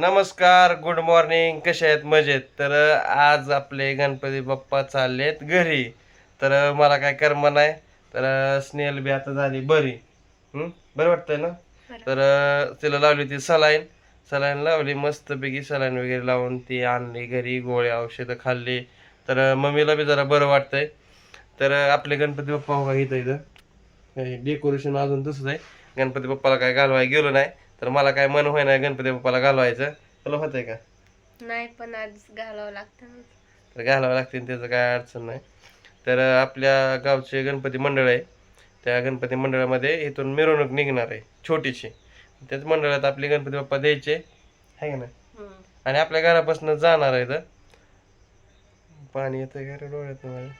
नमस्कार good morning कसे आहेत? मजेत. तर आज आपले गणपती बाप्पा चाललेत घरी. तर मला काय कर्म नाही. तर स्नेल बी आता झाली बरी. हं? बरं वाटतंय ना? तर तिला लावली ती सलाईन. सलाईन लावली मस्तपैकी सलाईन वगैरे लावून ती आणली घरी गोळ्या औषधं खाल्ली. तर मम्मीला बी जरा बरं वाटतंय. तर आपले गणपती बाप्पा का इथं इथं. डेकोरेशन अजून तसंच आहे. गणपती बाप्पाला काय घालवाय गेलो नाही. तर मला काय मन होय नाही गणपती बाप्पाला घालवायचं. तुला होतंय का? नाही पण आज घालावं लागतं ना. तर घालावं लागते त्याचं काय अडचण नाही. तर आपल्या गावचे गणपती मंडळ आहे. त्या गणपती मंडळामध्ये इथून मिरवणूक निघणार आहे छोटीशी. त्याच मंडळात आपले गणपती बाप्पा द्यायचे. आहे का नाही? हम्म. आणि आपल्या घरापासून जाणार आहे तर पाणी येतंय का रे डोळ्यात माझ्या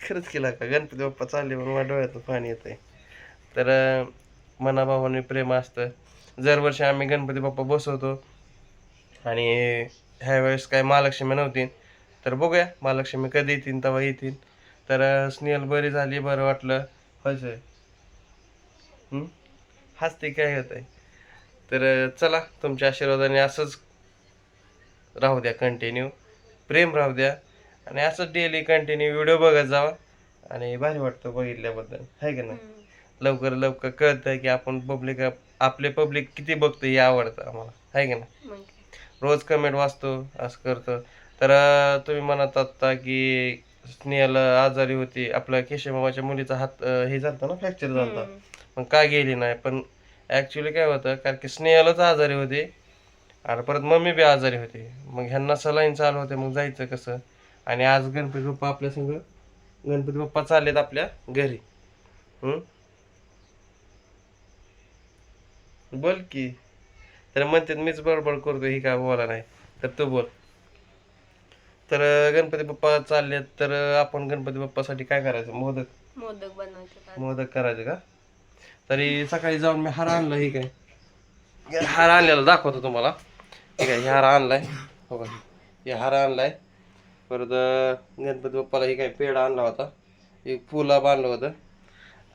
खरंच केला का? गणपती बाप्पा चालले म्हणून डोळ्यातून पाणी येतंय. तर मनाभावाने प्रेम असतं. दरवर्षी आम्ही गणपती बाप्पा बसवतो. आणि ह्या वेळेस काय महालक्ष्मी नव्हती. तर बघूया महालक्ष्मी कधी येतील तेव्हा येतील. तर स्नेहल बरी झाली बरं वाटलं. व्हायचंय हं? हसते काय होत आहे तर चला तुमच्या आशीर्वादाने असंच राहू द्या कंटिन्यू प्रेम राहू द्या. आणि असंच डेली कंटिन्यू व्हिडिओ बघत जावा. आणि भारी वाटतं बघितल्याबद्दल. आहे का नाही? लवकर लवकर कळतं की आपण पब्लिक आपले पब्लिक किती बघतो हे आवडतं आम्हाला. आहे का काय. रोज कमेंट वाचतो असं करतो. तर तुम्ही म्हणत होता की स्नेहल आजारी होती. आपल्या केशवमामाच्या मुलीचा हात अं, हे झालं ना फ्रॅक्चर झालं. मग का गेली नाही? पण ॲक्च्युली काय होतं कारण की स्नेहलच आजारी होती. आणि परत मम्मी बी आजारी होती. मग ह्यांना सलाईन चालू होते मग जायचं कसं? आणि आज गणपती बाप्पा आपल्या संग गणपती बाप्पा चाललेत आपल्या घरी. हम्म? बोल की. तर म्हणते मीच बडबड करतो ही काय बोला नाही. तर तू बोल. तर गणपती बाप्पा चाललेत तर आपण गणपती बाप्पासाठी काय करायचं? मोदक. मोदक बनवायचे? मोदक करायचे का? तरी सकाळी जाऊन मी हार आणला ही काय? हार आणलेला दाखवतो तुम्हाला. ठीक आहे हार आणलाय. हो का? हे हार आणलाय. परत गणपती बाप्पाला ही काय पेड आणला होता. एक फुला बांधलं होतं.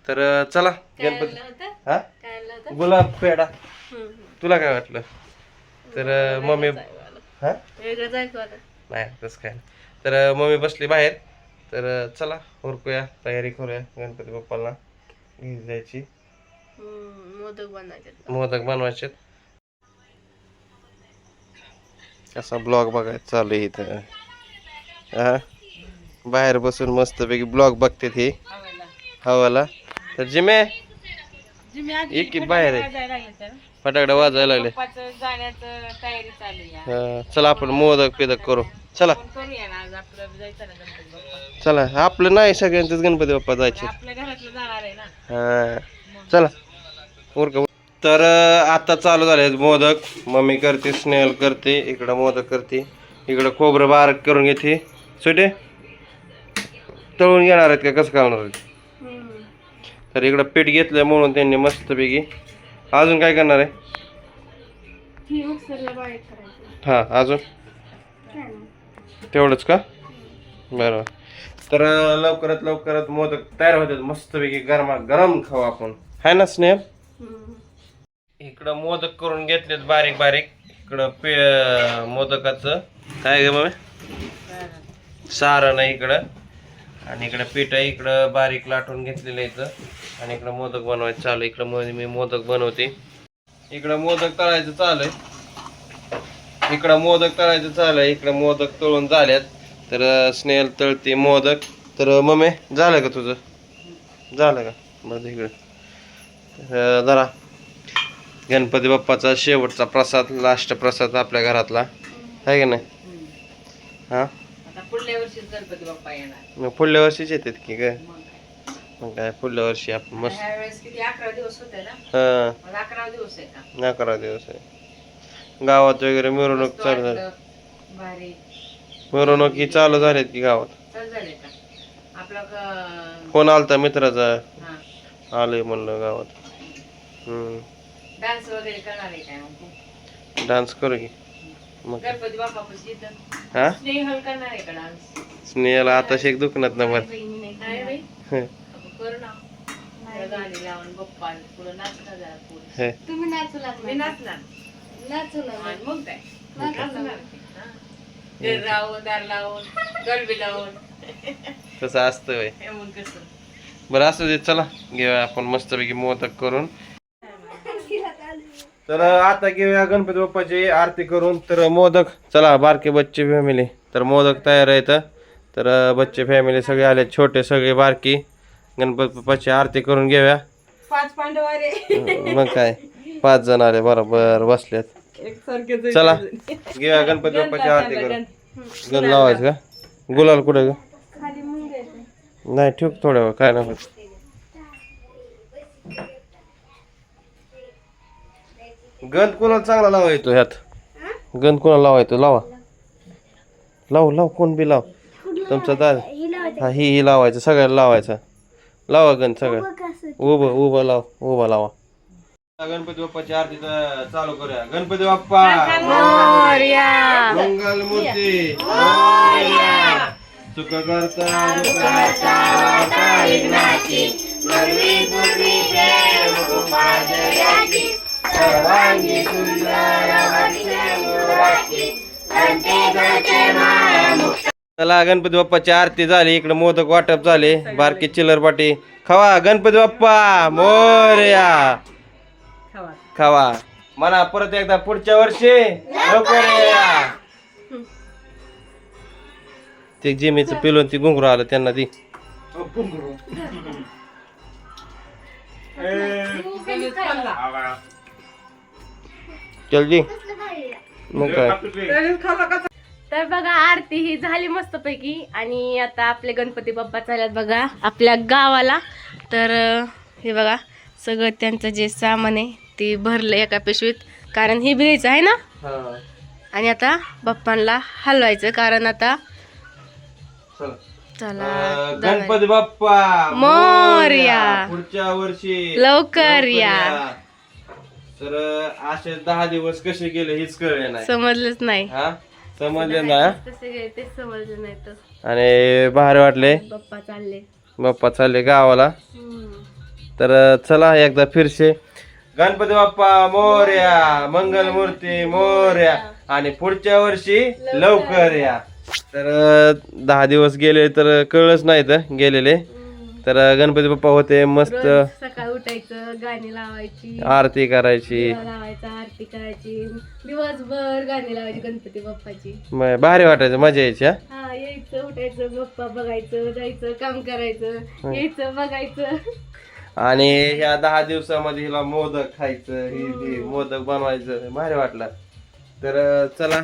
तर चला गणपती? हा? गुलाब पेडा. तुला काय वाटलं? तर मम्मी. हा. नाही तसं काय नाही. तर मम्मी बसली बाहेर. तर चला उरकूया तयारी करूया गणपती बाप्पाला. घेऊन जायची. मोदक बनवायचे मोदक बनवायचे कसा ब्लॉग बघायचा चालू आहे इथं. हा? बाहेर बसून मस्तपैकी ब्लॉग बघते हे. हवाला. तर जिमे एक की बाहेर आहे. फटाकडे वाजायला लागले. जाण्याचं तयारी चालू आहे. हा, चला आपण मोदक पिदक करू. चला. करूया ना आज आपलं जायचं ना गणपती बाप्पा. चला आपलं नाही सगळ्यांचंच गणपती बाप्पा जायचे. आपल्या घरातलं जाणार आहे ना. हा चला. उरका तर अं, आता चालू झाले मोदक. मम्मी करते स्नेहल करते इकडं मोदक करते. इकडं खोबरं बारीक करून घेते. सुटे? तळून घेणार आहेत का? कसं करणार आहेत. तर इकडं पीठ घेतलं म्हणून त्यांनी मस्तपैकी. अजून काय करणार आहे? ही हां अजून? नाही. तेवढंच का? बरोबर तर लवकरात लवकरात मोदक तयार होतात. मस्तपैकी गरमा गरम खाऊ आपण. आहे ना हम्म. इकडं मोदक करून घेतलेत बारीक बारीक. इकडं पे मोदकाचं. काय ग मग सारण आहे इकडं. आणि इकडं पीठ आहे इकडं बारीक लाटून घेतलेलं आहे इथं. आणि इकडं मोदक बनवायचं चालू आहे. इकडं मी मोदक बनवते. इकडं मोदक तळायचं चालू आहे. इकडं मोदक तळायचं चालू आहे. इकडं मोदक तळून झाल्यात. तर स्नेल तळते मोदक. तर मम्मी झालं का तुझं? झालं का? बरं इकडं. जरा गणपती बाप्पाचा शेवटचा प्रसाद लास्ट प्रसाद आपल्या घरातला. आहे का नाही? हां? पुढल्या वर्षीच गणपती बाप्पा येणार. मग पुढल्या वर्षीच येतात की काय मग काय. मग काय पुढल्या वर्षी आपण मस्त. ह्या वेळेस किती अकरा दिवस होते ना? हा. मग अकरा दिवस आहे का? अकरा दिवस आहे. गावात वगैरे मिरवणूक मस्त चालू झाली. वाटलं. भारी. मिरवणुकी चालू झाल्यात की गावात? चल झाले का? आपलं फोन आलता मित्राचा. हा. आलोय म्हणलं गावात. हम्म. डान्स वगैरे करणार आहे काय मग तू? डान्स करू की. मग? गणपती बाप्पा पाशी येतं हा? स्नेहल करणार आहे का डान्स? स्नेहाला आता शेक दुखण्यात ना मग नाही बाई आपण करू ना. इकडं गाणी लावून बप्पा पुढं नाचणार जरा पुढे. हे. तुम्ही नाचू मी लागला नाचणार. नाचू लागला आणि मग काय? नाचणार. की, हा. दीड लावून दार लावून गडबी लावून. तसं असतं होय हे मग कसं? बरं असं दे चला. घेऊया आपण मस्तपैकी मोदक करून. तर आता घेऊया गणपती बाप्पाची आरती करून. तर मोदक चला बारके बच्चे फॅमिली तर मोदक तयार आहेत. तर बच्चे फॅमिली सगळे आले छोटे सगळे बारकी. गणपती बाप्पाची आरती करून घेऊया. पाच पांडव आले मग काय? पाच जण आले बरोबर बसलेत. चला घेऊया गणपती बाप्पाची आरती करून. गण. लावायचं का? गुलाल कुठे ग? नाही ठेव थोड्या वेळ काय नाही होत. गंध कोणाला चांगला लावा येतो ह्यात? गंध कोणाला लावा येतो लावा. लाव लाव कोण बी लाव. तुमचा दाद हा ही ही लावायचं सगळ्याला लावायचं. लावा गंध सगळं. उभं उभं लाव उभा लावा. गणपती बाप्पाची आरती चालू करूया. गणपती बाप्पा! मंगल मूर्ती सुख करता सर्वांगी सुंदर. चला गणपती बाप्पाची आरती झाली इकडे मोदक वाटप झाले बारकी चिल्लर पाटी. खावा गणपती बाप्पा मोरया. खावा. म्हणा परत एकदा पुढच्या वर्षी. लवकर या ते जिमीचं पिलून ती घुंगरू आलं त्यांना ती. चल जी मग काय? तर बघा आरती ही झाली मस्तपैकी. आणि आता आपले गणपती बाप्पा चालत बघा आपल्या गावाला. तर हे बघा सगळं त्यांचं जे सामान आहे ते भरलं एका पिशवीत. कारण हे बिरायचं आहे ना? आणि आता बाप्पांना हलवायचं कारण आता चला. गणपती बाप्पा मोरया. पुढच्या वर्षी. लवकर या. तर असे दहा दिवस कसे गेले हेच कळले नाही. समजलंच नाही. हा? समजले ना तसे गेले तेच समजलं नाही तर. आणि बाहेर वाटले? बाप्पा चालले. बाप्पा चालले गावाला. तर चला एकदा फिरसे. गणपती बाप्पा मोर्या मंगल मूर्ती मोर्या. आणि पुढच्या वर्षी लवकर या. तर दहा दिवस गेले तर कळलंच नाही तर गेलेले. तर गणपती बाप्पा होते मस्त. सकाळी उठायचं गाणी लावायची. आरती करायची. लावायचा आरती करायची. दिवसभर गाणी लावायची गणपती बाप्पाची. भारी वाटायचं मजा यायची हा? हा यायचं उठायचं बाप्पा बघायचं जायचं काम करायचं यायचं बघायचं. आणि ह्या दहा दिवसामध्ये हिला मोदक खायचं ही ही. मोदक बनवायचं भारी वाटलं. तर चला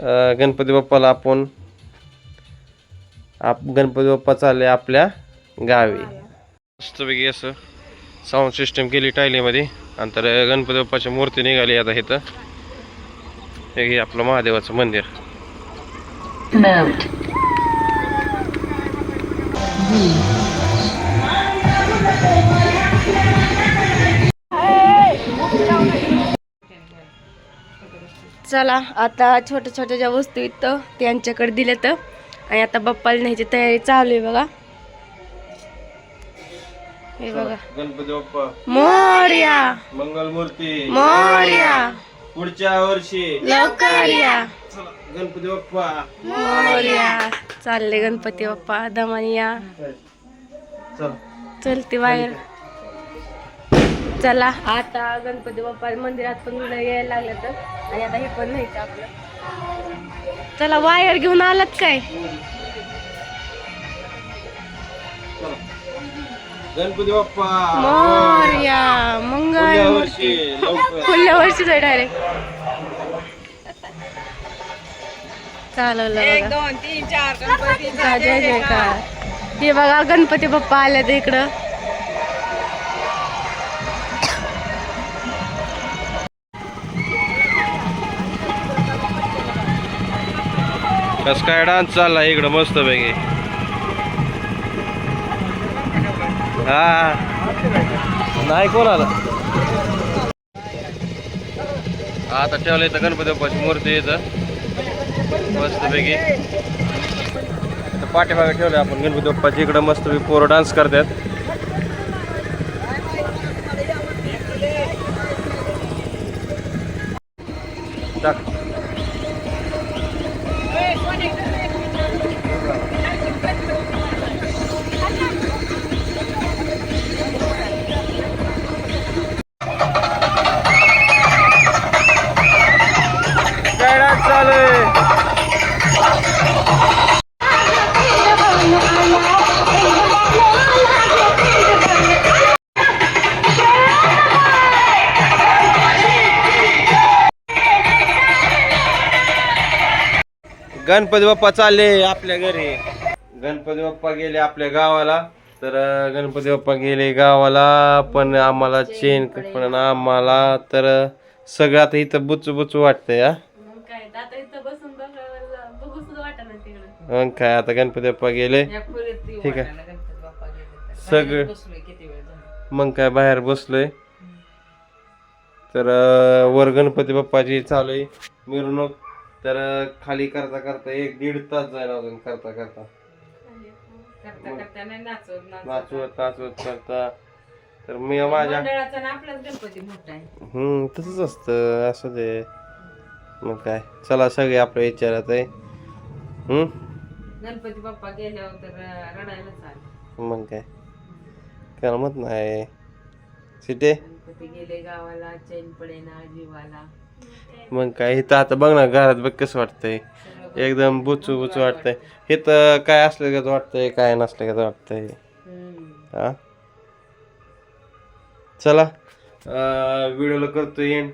अं, गणपती बाप्पाला आपण आप गणपती बाप्पा चालले आपल्या. गावी. मस्तपैकी असं साऊंड सिस्टम केली टायलीमध्ये. आणि तर गणपती बाप्पाची मूर्ती निघाली आता इथं. हे घे आपलं महादेवाचं मंदिर. चला आता छोट्या छोट्या ज्या वस्तू आहेत त्यांच्याकडे दिल्या तर. आणि आता बाप्पाला न्यायची तयारी चालू आहे बघा. हे बघा. गणपती बाप्पा. मोर्या. मंगल मूर्ती मोर्या. पुढच्या वर्षी. लवकर या. चला, गणपती बाप्पा. मोर्या. चालले गणपती बाप्पा दमानी या. चल. चलते बाहेर. चला आता गणपती बाप्पा मंदिरात पण यायला लागलं तर. आणि आता हे पण न्यायचं आपलं. चला वायर घेऊन आलात काय? चला. गणपती बाप्पा. मोर्या वर्षी लवकर. पुढल्या वर्षीच आहे डायरेक्ट चालवलं बघा. दोन तीन चार गणपती. जय जय जयकार हे बघा गणपती बाप्पा आले ते इकडं. कस काय डान्स चालला इकडं मस्त पैकी हा. नाही कोण आलं? आता ठेवलं इथं गणपती बाबाची मूर्ती इथं. मस्तपैकी. तर पाठीमागे ठेवलं आपण गणपती बाप्पाची. इकडं मस्तपैकी पोरं डान्स करतात. टाक गणपती बाप्पा चालले आपल्या घरी. गणपती बाप्पा गेले आपल्या गावाला. तर गणपती बाप्पा गेले गावाला पण आम्हाला चेन पण आम्हाला तर सगळं आता इथं बुचू बुचू वाटतंय हा. मग काय आता गणपती बाप्पा गेले. ठीक आहे. सगळं-. मग काय बाहेर बसलोय. तर वर गणपती बाप्पाची चालू आहे. मिरवणूक तर खाली करता करता एक दीड तास जायला अजून करता करता. करता करता नाही नाचवत नाचवत. नाचवत नाचवत करता. तर मी माझ्या मंडळाचा ना आपलाच गणपती मोठा आहे. हम्म तसंच असतं. असं ते मग काय? चला सगळे आपल्या विचारात आहे. हम्म? गणपती बाप्पा गेल्यावर तर रडायलाच आले मग काय? करमत नाही. सिटे गणपती गेले गावाला चैन पडेना जीवाला. मग काय इथं आता बघ ना घरात बघ कसं वाटतंय. एकदम बुचू बुचू वाटतंय. इथं काय असलं का वाटतंय काय नसलं का वाटतंय. हा? चला. व्हिडिओला करतो येईन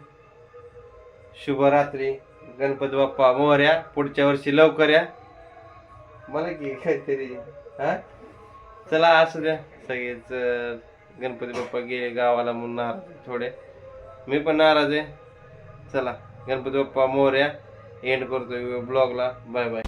शुभरात्री. गणपती बाप्पा मोर्या. पुढच्या वर्षी लवकर या. मला की काहीतरी. हा? चला असू द्या. सगळेच गणपती बाप्पा गेले गावाला म्हणून नाराज थोडे. मी पण नाराज आहे. चला गणपती बाप्पा मोर्या एंड करतो ब्लॉगला. Bye bye